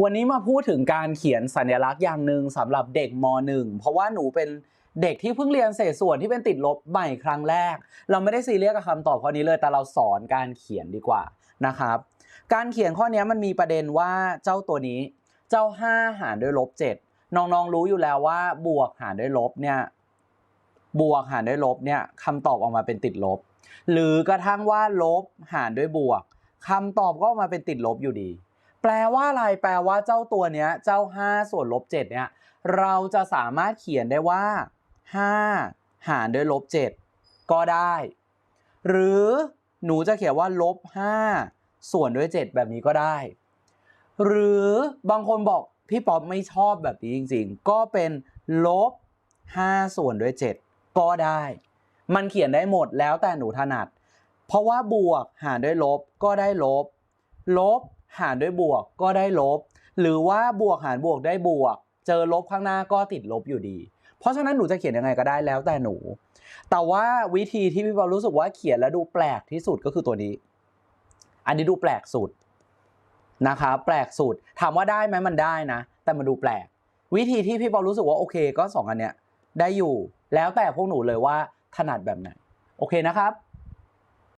วันนี้มาพูดถึงการเขียนสัญลักษณ์อย่างหนึ่งสำหรับเด็กม .1 เพราะว่าหนูเป็นเด็กที่เพิ่งเรียนเศษส่วนที่เป็นติดลบใหม่ครั้งแรก เราไม่ได้ซีเรียสกับคำตอบข้อนี้เลย แต่เราสอนการเขียนดีกว่านะครับ การเขียนข้อนี้มันมีประเด็นว่าเจ้าตัวนี้ เจ้า 5 หารด้วยลบ7น้องๆรู้อยู่แล้วว่า บวกหารด้วยลบเนี่ยบวกหารด้วยลบเนี่ยคำตอบออกมาเป็นติดลบ หรือกระทั่งว่าลบหารด้วยบวกคำตอบก็ออกมาเป็นติดลบอยู่ดี แปลว่าอะไร แปลว่าเจ้าตัวเนี้ย เจ้า 5 ส่วนลบ7เนี่ย เราจะสามารถเขียนได้ว่า 5 หารด้วยลบ7ก็ได้ หรือหนูจะเขียนว่าลบ5ส่วนด้วย 7 แบบนี้ก็ได้ หรือบางคนบอกพี่ป๊อปไม่ชอบแบบนี้จริง ๆ ก็เป็นลบ5ส่วนด้วย 7 ก็ได้ มันเขียนได้หมดแล้วแต่หนูถนัด เพราะว่าบวกหารด้วยลบก็ได้ลบ ลบ หารด้วยบวกก็ได้ลบ หรือว่าบวกหารบวกได้บวก เจอลบข้างหน้าก็ติดลบอยู่ดี เพราะฉะนั้นหนูจะเขียนยังไงก็ได้แล้วแต่หนู แต่ว่าวิธีที่พี่บอลรู้สึกว่าเขียนแล้วดูแปลกที่สุดก็คือตัวนี้ อันนี้ดูแปลกสุดนะคะแปลกสุดถามว่าได้ไหมมันได้นะ แต่มันดูแปลก วิธีที่พี่บอลรู้สึกว่าโอเคก็สองอันเนี้ยได้อยู่แล้วแต่พวกหนูเลยว่าถนัดแบบไหน โอเคนะครับ